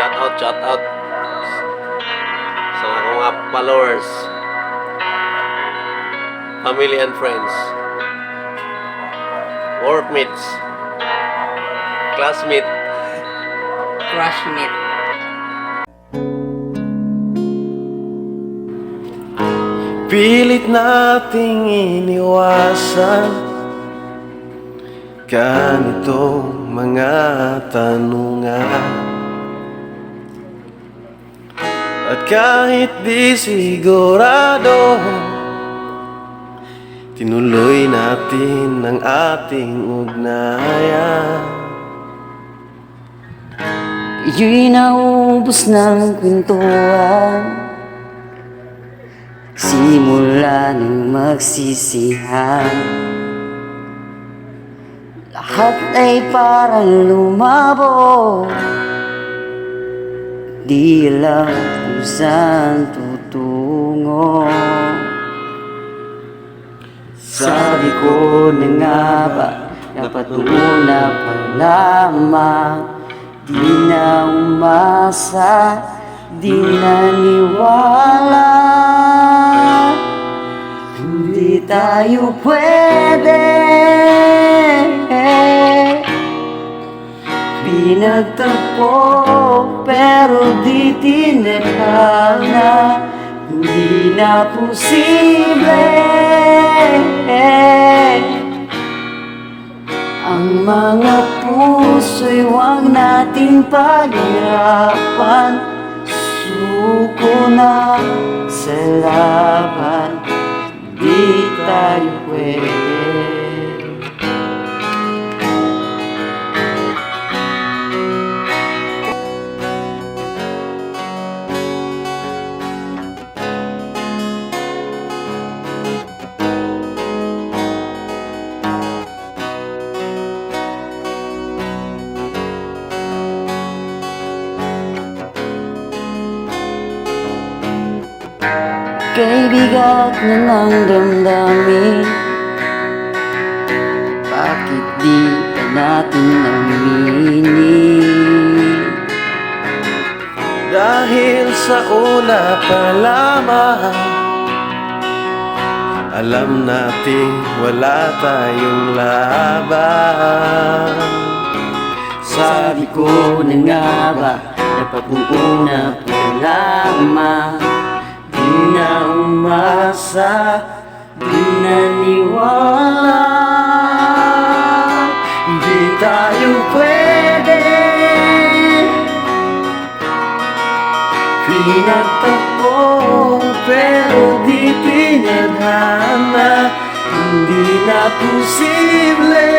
Shout out, shout out. Sa mga followers, family and friends, workmates, classmate, Crush meat. Pilit nating iniwasan Ganitong mga tanungan At kahit di sigurado Tinuloy natin ang ating ugnayan. Iyo'y naubos ng kwentuhan. Simula ng magsisihan. Lahat ay parang lumabo. Di alam kung saan tutungo. Sabi ko na nga ba? Dapat una pa lamang. Di na umasa Di naniwala Hindi tayo pwede Pinagtagpo pero di tinadhana Hindi na posible. Ang mga puso'y huwag nating paghirapan Suko na sa laban. Di tayo pwede Kay bigat na ng damdamin Bakit di pa natin aminin Dahil sa una pa lamang Alam nating wala tayong laban. Sabi ko na nga ba Dapat nung una pa lamang umasa Di naniwala. Di tayo pwede. Pinagtagpo pero di pinadhana Hindi na posible.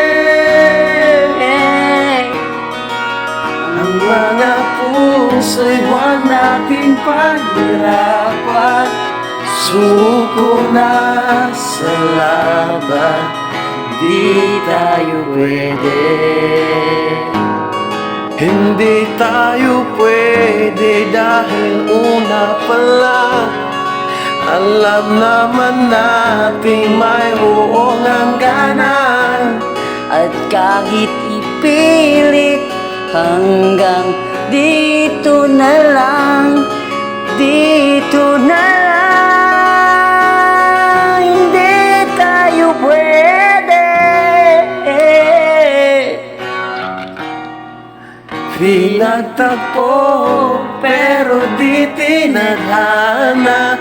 Ang mga puso'y huwag nating paghirapan Suko na sa laban Di tayo pwede. Hindi tayo pwede dahil una pa lang. Alam naman nating may buong hangganan. At kahit ipilit hanggang dito na lang Pinagtagpo pero di tinadhana